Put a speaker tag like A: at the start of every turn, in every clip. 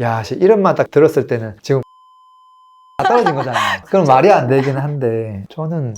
A: 야, 씨, 이름만 딱 들었을 때는 지금 다 떨어진 거잖아요. 그럼 말이 안 되긴 한데 저는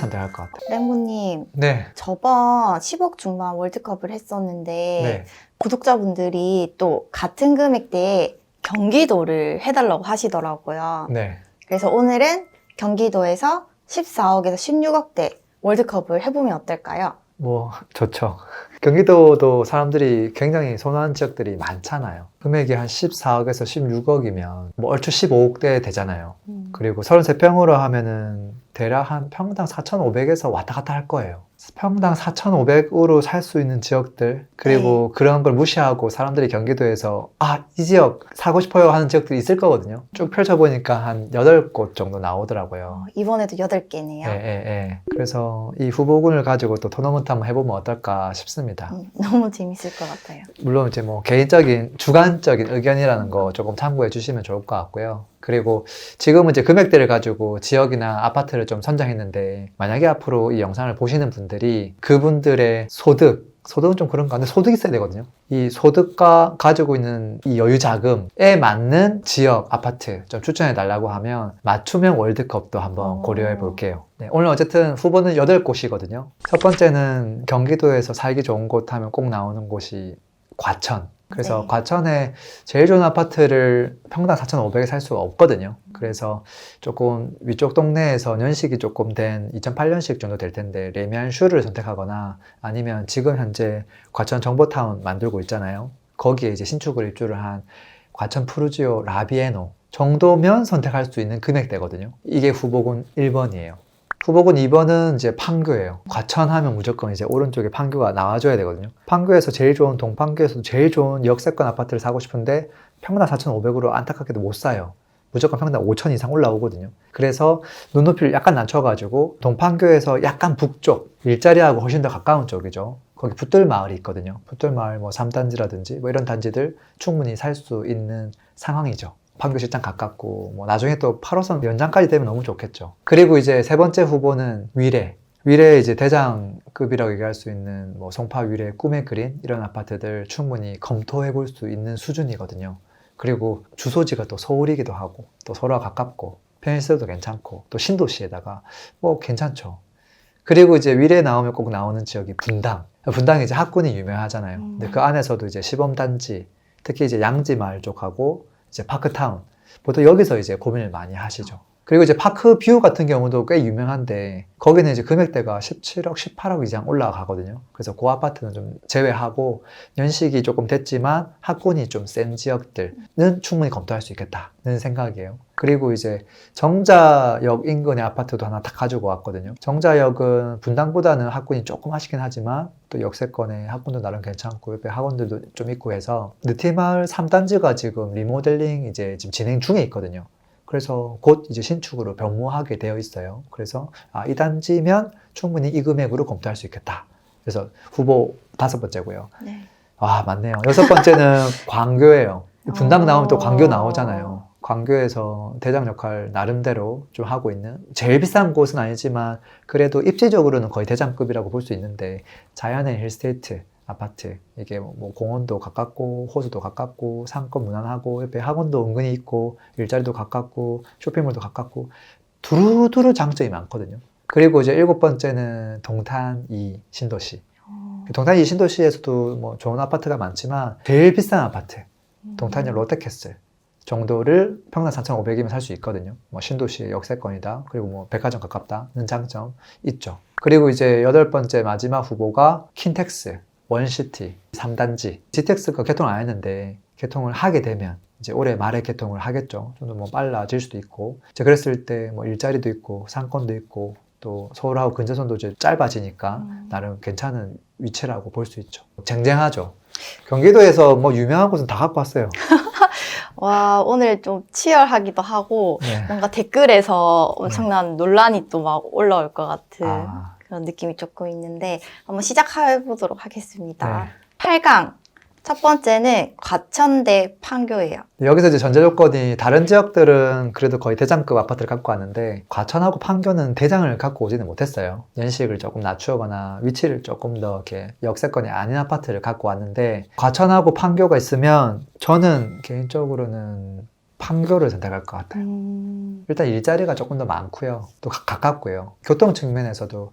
A: 선택할 것 같아요.
B: 랭보님,
A: 네.
B: 저번 10억 중반 월드컵을 했었는데
A: 네.
B: 구독자분들이 또 같은 금액대에 경기도를 해달라고 하시더라고요.
A: 네.
B: 그래서 오늘은 경기도에서 14억에서 16억대 월드컵을 해보면 어떨까요?
A: 뭐 좋죠. 경기도도 사람들이 굉장히 선호하는 지역들이 많잖아요. 금액이 한 14억에서 16억이면 뭐 얼추 15억대 되잖아요.
B: 음.
A: 그리고 33평으로 하면은 대략 한 평당 4,500에서 왔다 갔다 할 거예요. 평당 4,500으로 살 수 있는 지역들 그리고 그런 걸 무시하고 사람들이 경기도에서 아 이 지역 사고 싶어요 하는 지역들이 있을 거거든요. 쭉 펼쳐보니까 한 8곳 정도 나오더라고요.
B: 어, 이번에도 8개네요.
A: 예, 예, 예. 그래서 이 후보군을 가지고 또 토너먼트 한번 해보면 어떨까 싶습니다.
B: 음, 너무 재밌을 것 같아요.
A: 물론 이제 뭐 개인적인 주관적인 의견이라는 거 조금 참고해 주시면 좋을 것 같고요. 그리고 지금은 이제 금액대를 가지고 지역이나 아파트를 좀 선정했는데 만약에 앞으로 이 영상을 보시는 분들 이 그분들의 소득 소득은 좀 그런가 근데 소득이 있어야 되거든요. 이 소득과 가지고 있는 이 여유 자금에 맞는 지역 아파트 좀 추천해 달라고 하면 맞춤형 월드컵도 한번
B: 오.
A: 고려해 볼게요. 네, 오늘 어쨌든 후보는 8곳이거든요. 첫 번째는 경기도에서 살기 좋은 곳 하면 꼭 나오는 곳이 과천. 그래서
B: 네.
A: 과천에 제일 좋은 아파트를 평당 4,500에 살 수가 없거든요. 그래서 조금 위쪽 동네에서 연식이 조금 된 2008년식 정도 될 텐데 레미안 슈를 선택하거나 아니면 지금 현재 과천 정보타운 만들고 있잖아요. 거기에 이제 신축을 입주를 한 과천 푸르지오 라비에노 정도면 선택할 수 있는 금액대거든요. 이게 후보군 1번이에요. 후보군 2번은 이제 판교예요. 과천하면 무조건 이제 오른쪽에 판교가 나와줘야 되거든요. 판교에서 제일 좋은 동판교에서도 제일 좋은 역세권 아파트를 사고 싶은데 평당 4,500으로 안타깝게도 못 사요. 무조건 평당 5천 이상 올라오거든요. 그래서 눈높이를 약간 낮춰가지고 동판교에서 약간 북쪽 일자리하고 훨씬 더 가까운 쪽이죠. 거기 붙들 마을이 있거든요. 붙들 마을 뭐 3단지라든지 뭐 이런 단지들 충분히 살 수 있는 상황이죠. 판교 시장 가깝고 뭐 나중에 또 8호선 연장까지 되면 너무 좋겠죠. 그리고 이제 세 번째 후보는 위례. 위례 이제 대장급이라고 얘기할 수 있는 뭐 송파 위례 꿈의 그린 이런 아파트들 충분히 검토해 볼 수 있는 수준이거든요. 그리고 주소지가 또 서울이기도 하고 또 서로가 가깝고 편의시설도 괜찮고 또 신도시에다가 뭐 괜찮죠. 그리고 이제 위례 나오면 꼭 나오는 지역이 분당. 분당이 이제 학군이 유명하잖아요. 근데 그 안에서도 이제 시범단지, 특히 이제 양지 마을 쪽하고 이제 파크타운. 보통 여기서 이제 고민을 많이 하시죠. 그리고 이제 파크 뷰 같은 경우도 꽤 유명한데 거기는 이제 금액대가 17억, 18억 이상 올라가거든요. 그래서 그 아파트는 좀 제외하고 연식이 조금 됐지만 학군이 좀 센 지역들은 충분히 검토할 수 있겠다는 생각이에요. 그리고 이제 정자역 인근의 아파트도 하나 딱 가지고 왔거든요. 정자역은 분당보다는 학군이 조금 하시긴 하지만 또 역세권에 학군도 나름 괜찮고 옆에 학원들도 좀 있고 해서 느티마을 3단지가 지금 리모델링 이제 지금 진행 중에 있거든요. 그래서 곧 이제 신축으로 변모하게 되어 있어요. 그래서 아, 이 단지면 충분히 이 금액으로 검토할 수 있겠다. 그래서 후보 다섯 번째고요.
B: 네.
A: 와 맞네요. 여섯 번째는 광교예요. 분당 나오면 또 광교
B: 어.
A: 나오잖아요. 광교에서 대장 역할 나름대로 좀 하고 있는 제일 비싼 곳은 아니지만 그래도 입지적으로는 거의 대장급이라고 볼 수 있는데 자연의 힐스테이트 아파트 이게 뭐 공원도 가깝고 호수도 가깝고 상권 무난하고 옆에 학원도 은근히 있고 일자리도 가깝고 쇼핑몰도 가깝고 두루두루 장점이 많거든요. 그리고 이제 일곱 번째는 동탄 이 신도시.
B: 어,
A: 동탄 이 신도시에서도 뭐 좋은 아파트가 많지만 제일 비싼 아파트
B: 음.
A: 동탄역 롯데캐슬 정도를 평당 4,500이면 살 수 있거든요. 뭐 신도시의 역세권이다. 그리고 뭐 백화점 가깝다는 장점 있죠. 그리고 이제 여덟 번째 마지막 후보가 킨텍스 원시티 3단지. GTX가 개통 안 했는데 개통을 하게 되면 이제 올해 말에 개통을 하겠죠. 좀 더 뭐 빨라질 수도 있고. 이제 그랬을 때 뭐 일자리도 있고 상권도 있고 또 서울하고 근접선도 이제 짧아지니까
B: 음.
A: 나름 괜찮은 위치라고 볼 수 있죠. 쟁쟁하죠. 경기도에서 뭐 유명한 곳은 다 갖고 왔어요.
B: 와, 오늘 좀 치열하기도 하고,
A: 네.
B: 뭔가 댓글에서 엄청난 논란이 또 막 올라올 것 같은
A: 아,
B: 그런 느낌이 조금 있는데, 한번 시작해 보도록 하겠습니다.
A: 네.
B: 8강 첫 번째는 과천대 판교예요.
A: 여기서 이제 전제 조건이 다른 지역들은 그래도 거의 대장급 아파트를 갖고 왔는데 과천하고 판교는 대장을 갖고 오지는 못했어요. 연식을 조금 낮추거나 위치를 조금 더 이렇게 역세권이 아닌 아파트를 갖고 왔는데 과천하고 판교가 있으면 저는 개인적으로는 판교를 선택할 것 같아요.
B: 음,
A: 일단 일자리가 조금 더 많고요. 또 가, 가깝고요. 교통 측면에서도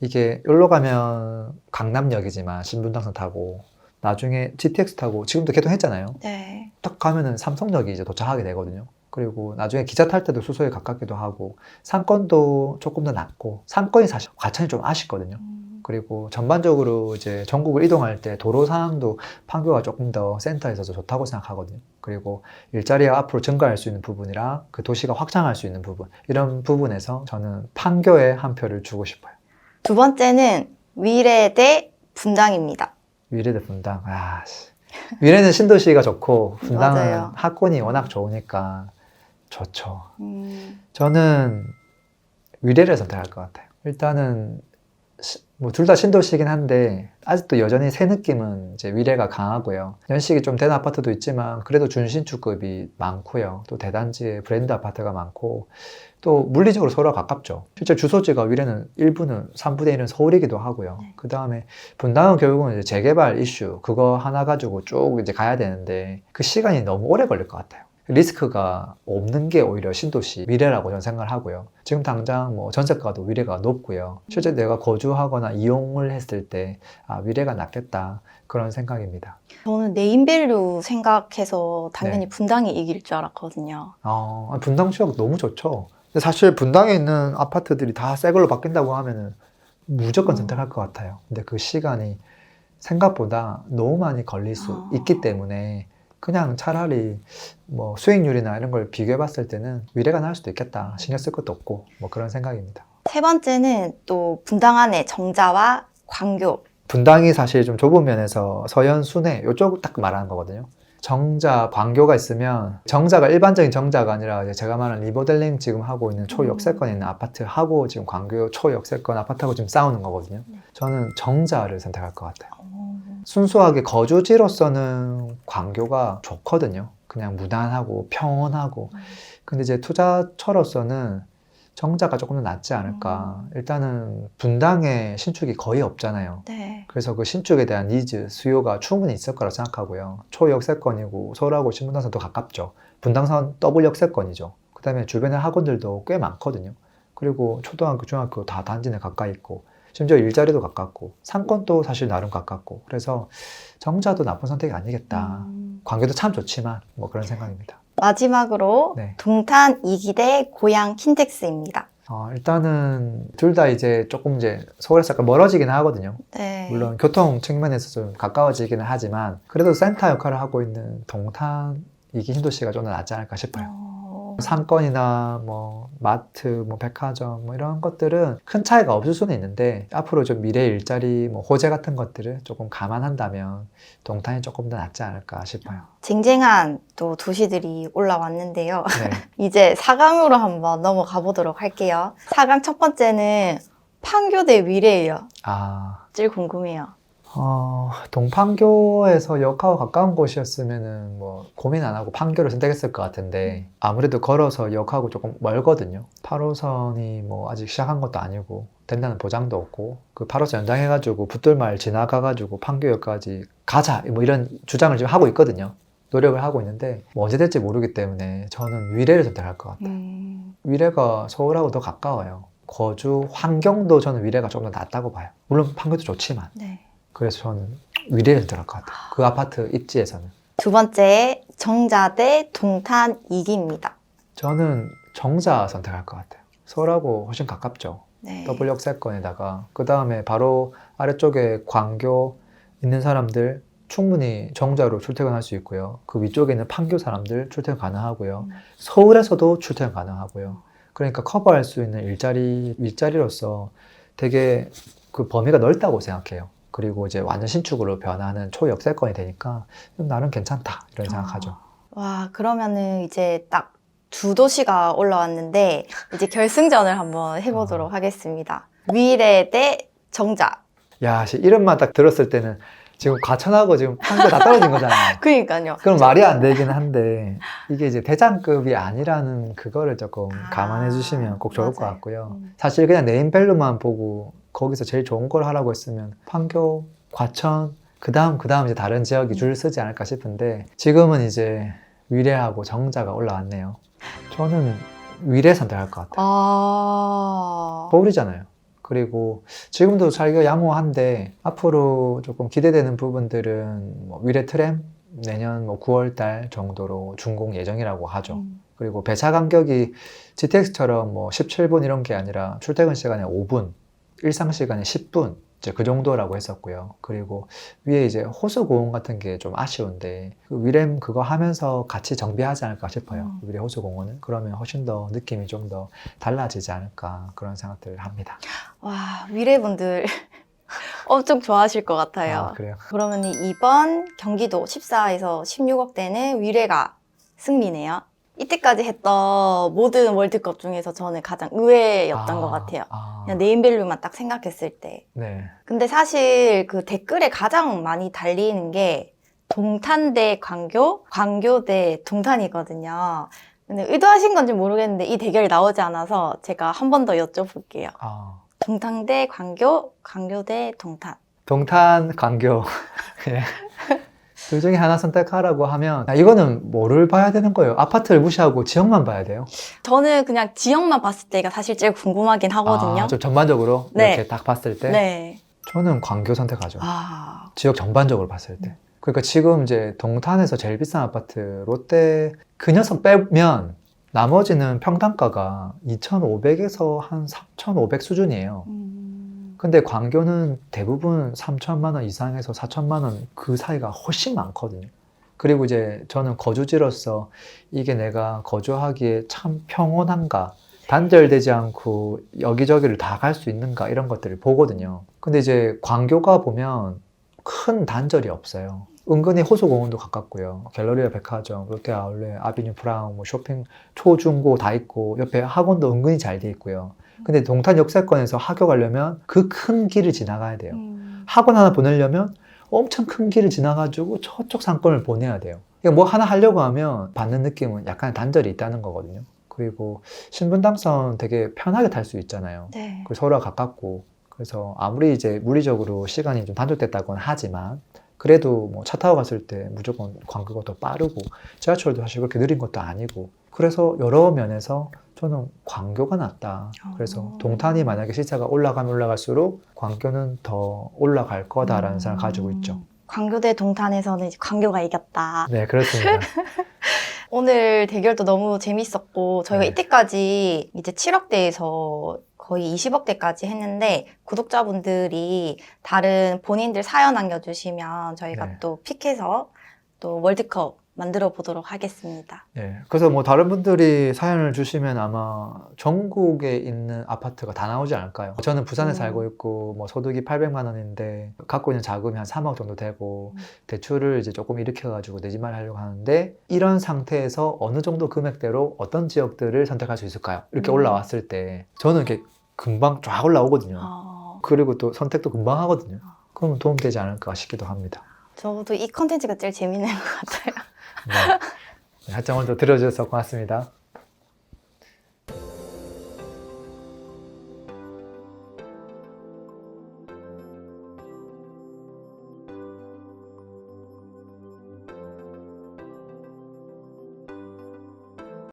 A: 이게 여기로 가면 강남역이지만 신분당선 타고 나중에 GTX 타고 지금도 개통했잖아요.
B: 네.
A: 딱 가면은 삼성역이 이제 도착하게 되거든요. 그리고 나중에 기차 탈 때도 수소에 가깝기도 하고 상권도 조금 더 낮고 상권이 사실 과천이 좀 아쉽거든요.
B: 음,
A: 그리고 전반적으로 이제 전국을 이동할 때 도로 상황도 판교가 조금 더 센터에 있어서 좋다고 생각하거든요. 그리고 일자리가 앞으로 증가할 수 있는 부분이랑 그 도시가 확장할 수 있는 부분 이런 부분에서 저는 판교에 한 표를 주고 싶어요.
B: 두 번째는 위례 대 분당입니다.
A: 위례대 분당. 아, 씨. 위례는 신도시가 좋고 분당은
B: 맞아요.
A: 학군이 워낙 좋으니까 좋죠.
B: 음,
A: 저는 위례를 선택할 것 같아요. 일단은 뭐 둘 다 신도시긴 한데 아직도 여전히 새 느낌은 이제 위례가 강하고요. 연식이 좀 된 아파트도 있지만 그래도 준신축급이 많고요. 또 대단지에 브랜드 아파트가 많고 또 물리적으로 서로가 가깝죠. 실제 주소지가 위례는 1부는 3분의 1은 서울이기도 하고요.
B: 네.
A: 그 다음에 분당은 결국은 이제 재개발 이슈 그거 하나 가지고 쭉 이제 가야 되는데 그 시간이 너무 오래 걸릴 것 같아요. 리스크가 없는 게 오히려 신도시 미래라고 저는 생각을 하고요. 지금 당장 뭐 전세가도 위례가 높고요. 실제 내가 거주하거나 이용을 했을 때 아, 위례가 낫겠다 그런 생각입니다.
B: 저는 네임밸류 생각해서 당연히
A: 네.
B: 분당이 이길 줄 알았거든요.
A: 아, 분당 지역 너무 좋죠. 근데 사실 분당에 있는 아파트들이 다 새 걸로 바뀐다고 하면은 무조건
B: 음.
A: 선택할 것 같아요. 근데 그 시간이 생각보다 너무 많이 걸릴 수
B: 아.
A: 있기 때문에 그냥 차라리 뭐 수익률이나 이런 걸 비교해 봤을 때는 위례가 나을 수도 있겠다. 신경 쓸 것도 없고 뭐 그런 생각입니다.
B: 세 번째는 또 분당 안에 정자와 광교.
A: 분당이 사실 좀 좁은 면에서 서현 순회 이쪽 딱 말하는 거거든요. 정자, 광교가 있으면 정자가 일반적인 정자가 아니라 제가 말하는 리모델링 지금 하고 있는 초역세권 있는 아파트하고 지금 광교 초역세권 아파트하고 지금 싸우는 거거든요.
B: 네.
A: 저는 정자를 선택할 것 같아요.
B: 어,
A: 순수하게 거주지로서는 광교가 좋거든요. 그냥 무난하고 평온하고. 근데 이제 투자처로서는 정자가 조금 더 낫지 않을까. 일단은 분당에 신축이 거의 없잖아요.
B: 네.
A: 그래서 그 신축에 대한 니즈, 수요가 충분히 있을 거라고 생각하고요. 초역세권이고 서울하고 신분당선도 가깝죠. 분당선 더블 역세권이죠. 그 다음에 주변에 학원들도 꽤 많거든요. 그리고 초등학교, 중학교 다 단지 내 가까이 있고 심지어 일자리도 가깝고 상권도 사실 나름 가깝고 그래서 정자도 나쁜 선택이 아니겠다.
B: 음,
A: 관계도 참 좋지만 뭐 그런 생각입니다.
B: 마지막으로
A: 네.
B: 동탄 이기대 고양 킨텍스입니다.
A: 어, 일단은 둘 다 이제 조금 이제 서울에서 약간 멀어지긴 하거든요.
B: 네.
A: 물론 교통 측면에서 좀 가까워지기는 하지만 그래도 센터 역할을 하고 있는 동탄 이기 신도시가 좀 더 낫지 않을까 싶어요.
B: 어,
A: 상권이나 뭐 마트, 뭐 백화점 뭐 이런 것들은 큰 차이가 없을 수는 있는데 앞으로 좀 미래 일자리 뭐 호재 같은 것들을 조금 감안한다면 동탄이 조금 더 낫지 않을까 싶어요.
B: 쟁쟁한 또 도시들이 올라왔는데요.
A: 네.
B: 이제 4강으로 한번 넘어가 보도록 할게요. 4강 첫 번째는 판교 대 위례예요.
A: 아,
B: 제일 궁금해요.
A: 어, 동판교에서 역하고 가까운 곳이었으면은 뭐 고민 안 하고 판교를 선택했을 것 같은데 아무래도 걸어서 역하고 조금 멀거든요. 8호선이 뭐 아직 시작한 것도 아니고 된다는 보장도 없고 그 8호선 연장해가지고 붙들말 지나가가지고 판교역까지 가자 뭐 이런 주장을 지금 하고 있거든요. 노력을 하고 있는데 뭐 언제 될지 모르기 때문에 저는 위례를 선택할 것 같아요.
B: 음,
A: 위례가 서울하고 더 가까워요. 거주 환경도 저는 위례가 조금 더 낫다고 봐요. 물론 판교도 좋지만
B: 네.
A: 그래서 저는 위례를 선택할 것 같아요. 그 아파트 입지에서는.
B: 두 번째 정자 대 동탄 이기입니다.
A: 저는 정자 선택할 것 같아요. 서울하고 훨씬 가깝죠.
B: 네.
A: 더블 역세권에다가 그 다음에 바로 아래쪽에 광교 있는 사람들 충분히 정자로 출퇴근할 수 있고요. 그 위쪽에 있는 판교 사람들 출퇴근 가능하고요.
B: 음.
A: 서울에서도 출퇴근 가능하고요. 그러니까 커버할 수 있는 일자리 일자리로서 되게 그 범위가 넓다고 생각해요. 그리고 이제 완전 신축으로 변하는 초역세권이 되니까 나름 괜찮다 이런 생각하죠.
B: 와 그러면은 이제 딱 두 도시가 올라왔는데 이제 결승전을 한번 해보도록 하겠습니다. 위례 대 정자.
A: 야, 씨, 이름만 딱 들었을 때는 지금 과천하고 지금 판교 다 떨어진 거잖아요.
B: 그러니까요.
A: 그럼 말이 안 되긴 한데 이게 이제 대장급이 아니라는 그거를 조금
B: 아,
A: 감안해 주시면 꼭 좋을 것
B: 맞아요.
A: 같고요.
B: 음.
A: 사실 그냥 네임밸류만 보고 거기서 제일 좋은 걸 하라고 했으면 판교, 과천, 그 다음 그 다음 이제 다른 지역이 줄 쓰지 않을까 싶은데 지금은 이제 위례하고 정자가 올라왔네요. 저는 위례 선택할 것 같아요.
B: 아.
A: 서울이잖아요. 그리고 지금도 자기가 양호한데 앞으로 조금 기대되는 부분들은 뭐 위례 트램 내년 뭐 9월 달 정도로 준공 예정이라고 하죠.
B: 음.
A: 그리고 배차 간격이 GTX처럼 뭐 17분 이런 게 아니라 출퇴근 시간에 5분, 일상 시간에 10분 이제 그 정도라고 했었고요. 그리고 위에 이제 호수 공원 같은 게 좀 아쉬운데 그 위램 그거 하면서 같이 정비하지 않을까 싶어요.
B: 음.
A: 위례 호수 공원은 그러면 훨씬 더 느낌이 좀 더 달라지지 않을까 그런 생각들을 합니다.
B: 와, 위례 분들 엄청 좋아하실 것 같아요.
A: 아, 그래요.
B: 그러면 이번 경기도 14에서 16억 대는 위례가 승리네요. 이때까지 했던 모든 월드컵 중에서 저는 가장 의외였던
A: 아,
B: 것 같아요.
A: 아,
B: 그냥 네임밸류만 딱 생각했을 때.
A: 네.
B: 근데 사실 그 댓글에 가장 많이 달리는 게 동탄대 광교, 광교대 동탄이거든요. 근데 의도하신 건지 모르겠는데 이 대결이 나오지 않아서 제가 한 번 더 여쭤볼게요.
A: 아,
B: 동탄대 광교, 광교대 동탄.
A: 동탄 광교. 예. 둘 중에 하나 선택하라고 하면 아, 이거는 뭐를 봐야 되는 거예요? 아파트를 무시하고 지역만 봐야 돼요?
B: 저는 그냥 지역만 봤을 때가 사실 제일 궁금하긴 하거든요.
A: 아, 좀 전반적으로
B: 네.
A: 이렇게 딱 봤을 때
B: 네.
A: 저는 광교 선택하죠.
B: 아,
A: 지역 전반적으로 봤을 때. 그러니까 지금 이제 동탄에서 제일 비싼 아파트 롯데 그 녀석 빼면 나머지는 평당가가 2,500에서 한 3,500 수준이에요.
B: 음,
A: 근데 광교는 대부분 3천만 원 이상에서 4천만 원 그 사이가 훨씬 많거든요. 그리고 이제 저는 거주지로서 이게 내가 거주하기에 참 평온한가, 단절되지 않고 여기저기를 다 갈 수 있는가 이런 것들을 보거든요. 근데 이제 광교가 보면 큰 단절이 없어요. 은근히 호수공원도 가깝고요. 갤러리아 백화점, 롯데 아울렛, 아비뉴 프라운, 뭐 쇼핑 초, 중, 고 다 있고 옆에 학원도 은근히 잘 돼 있고요. 근데 동탄 역세권에서 학교 가려면 그 큰 길을 지나가야 돼요.
B: 음,
A: 학원 하나 보내려면 엄청 큰 길을 지나가지고 저쪽 상권을 보내야 돼요. 그러니까 뭐 하나 하려고 하면 받는 느낌은 약간 단절이 있다는 거거든요. 그리고 신분 당선 되게 편하게 탈 수 있잖아요.
B: 네.
A: 그리고 서로가 가깝고 그래서 아무리 이제 물리적으로 시간이 좀 단축됐다고는 하지만 그래도 뭐 차 타고 갔을 때 무조건 광교가 더 빠르고 지하철도 사실 그렇게 느린 것도 아니고 그래서 여러 면에서 저는 광교가 낫다. 그래서
B: 어.
A: 동탄이 만약에 시차가 올라가면 올라갈수록 광교는 더 올라갈 거다라는
B: 음.
A: 생각을 가지고 있죠.
B: 광교대 동탄에서는 이제 광교가 이겼다.
A: 네, 그렇습니다.
B: 오늘 대결도 너무 재밌었고 저희가
A: 네.
B: 이때까지 이제 7억대에서 거의 20억대까지 했는데 구독자분들이 다른 본인들 사연 남겨주시면 저희가
A: 네.
B: 또 픽해서 또 월드컵 만들어 보도록 하겠습니다.
A: 네, 그래서 뭐 다른 분들이 사연을 주시면 아마 전국에 있는 아파트가 다 나오지 않을까요? 저는 부산에
B: 음.
A: 살고 있고 뭐 소득이 800만 원인데 갖고 있는 자금이 한 3억 정도 되고
B: 음.
A: 대출을 이제 조금 일으켜 가지고 내 집만 하려고 하는데 이런 상태에서 어느 정도 금액대로 어떤 지역들을 선택할 수 있을까요? 이렇게
B: 음.
A: 올라왔을 때 저는 이렇게 금방 쫙 올라오거든요.
B: 어,
A: 그리고 또 선택도 금방 하거든요. 그러면 도움되지 않을까 싶기도 합니다.
B: 저도 이 컨텐츠가 제일 재밌는 것 같아요.
A: 네. 네, 하여튼 오늘도 들어주셔서 고맙습니다.